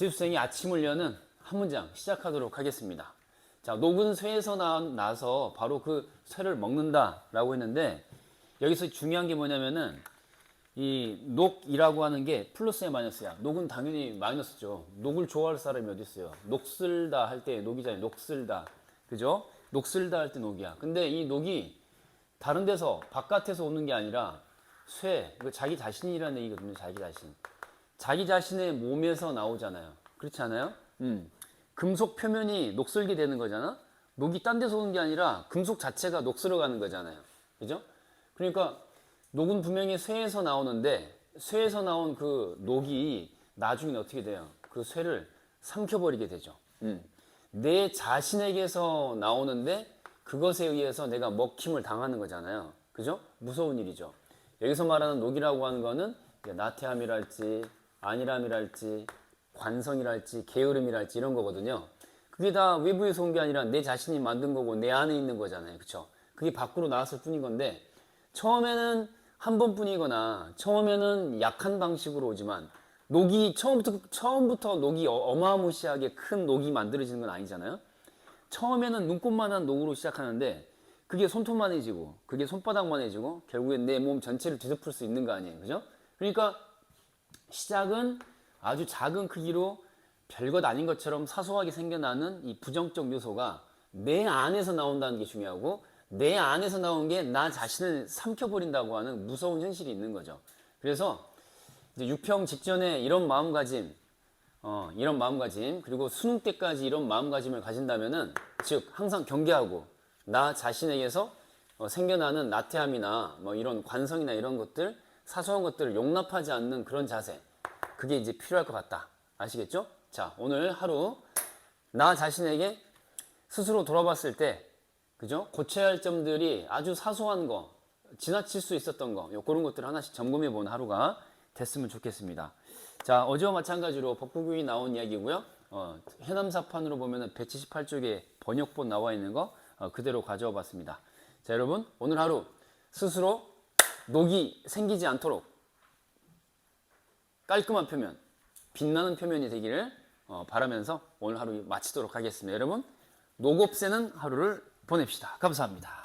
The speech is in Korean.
지수생의 아침을 여는 한 문장 시작하도록 하겠습니다. 자, 녹은 쇠에서 나, 나서 바로 그 쇠를 먹는다라고 했는데 여기서 중요한 게 뭐냐면은 이 녹이라고 하는 게 플러스야 마이너스야. 녹은 당연히 마이너스죠. 녹을 좋아할 사람이 어디 있어요? 녹슬다 할 때 녹이잖아요. 녹슬다. 그죠? 녹슬다 할 때 녹이야. 근데 이 녹이 다른 데서 바깥에서 오는 게 아니라 쇠, 자기 자신이라는 얘기거든요. 자기 자신. 자기 자신의 몸에서 나오잖아요. 그렇지 않아요? 음. 금속 표면이 녹슬게 되는 거잖아. 녹이 딴 데서 오는 게 아니라 금속 자체가 녹슬어 가는 거잖아요. 그죠? 그러니까 녹은 분명히 쇠에서 나오는데 쇠에서 나온 그 녹이 나중에 어떻게 돼요? 그 쇠를 삼켜버리게 되죠. 음. 내 자신에게서 나오는데 그것에 의해서 내가 먹힘을 당하는 거잖아요. 그죠? 무서운 일이죠. 여기서 말하는 녹이라고 하는 거는 나태함이랄지 안일함이랄지 관성이랄지 게으름이랄지 이런 거거든요. 그게 다 외부에서 온 게 아니라 내 자신이 만든 거고 내 안에 있는 거잖아요. 그쵸? 그게 밖으로 나왔을 뿐인 건데 처음에는 한 번뿐이거나 처음에는 약한 방식으로 오지만 녹이 처음부터 처음부터 녹이 어- 어마무시하게 큰 녹이 만들어지는 건 아니잖아요. 처음에는 눈꽃만한 녹으로 시작하는데 그게 손톱만해지고 그게 손바닥만해지고 결국엔 내 몸 전체를 뒤덮을 수 있는 거 아니에요. 그죠? 그러니까 시작은 아주 작은 크기로 별것 아닌 것처럼 사소하게 생겨나는 이 부정적 요소가 내 안에서 나온다는 게 중요하고 내 안에서 나온 게 나 자신을 삼켜버린다고 하는 무서운 현실이 있는 거죠. 그래서 이제 유평 직전에 이런 마음가짐, 어, 이런 마음가짐, 그리고 수능 때까지 이런 마음가짐을 가진다면은, 즉, 항상 경계하고, 나 자신에게서 어, 생겨나는 나태함이나 뭐 이런 관성이나 이런 것들, 사소한 것들을 용납하지 않는 그런 자세, 그게 이제 필요할 것 같다. 아시겠죠? 자, 오늘 하루, 나 자신에게 스스로 돌아봤을 때, 그죠? 고쳐야 할 점들이 아주 사소한 거, 지나칠 수 있었던 거, 요 그런 것들 하나씩 점검해 본 하루가 됐으면 좋겠습니다. 자, 어제와 마찬가지로 법구경이 나온 이야기고요. 어, 해남사판으로 보면은 178쪽에 번역본 나와 있는 거 어, 그대로 가져와 봤습니다. 자, 여러분, 오늘 하루 스스로 녹이 생기지 않도록 깔끔한 표면, 빛나는 표면이 되기를 어, 바라면서 오늘 하루 마치도록 하겠습니다. 여러분, 녹 없애는 하루를 보냅시다. 감사합니다.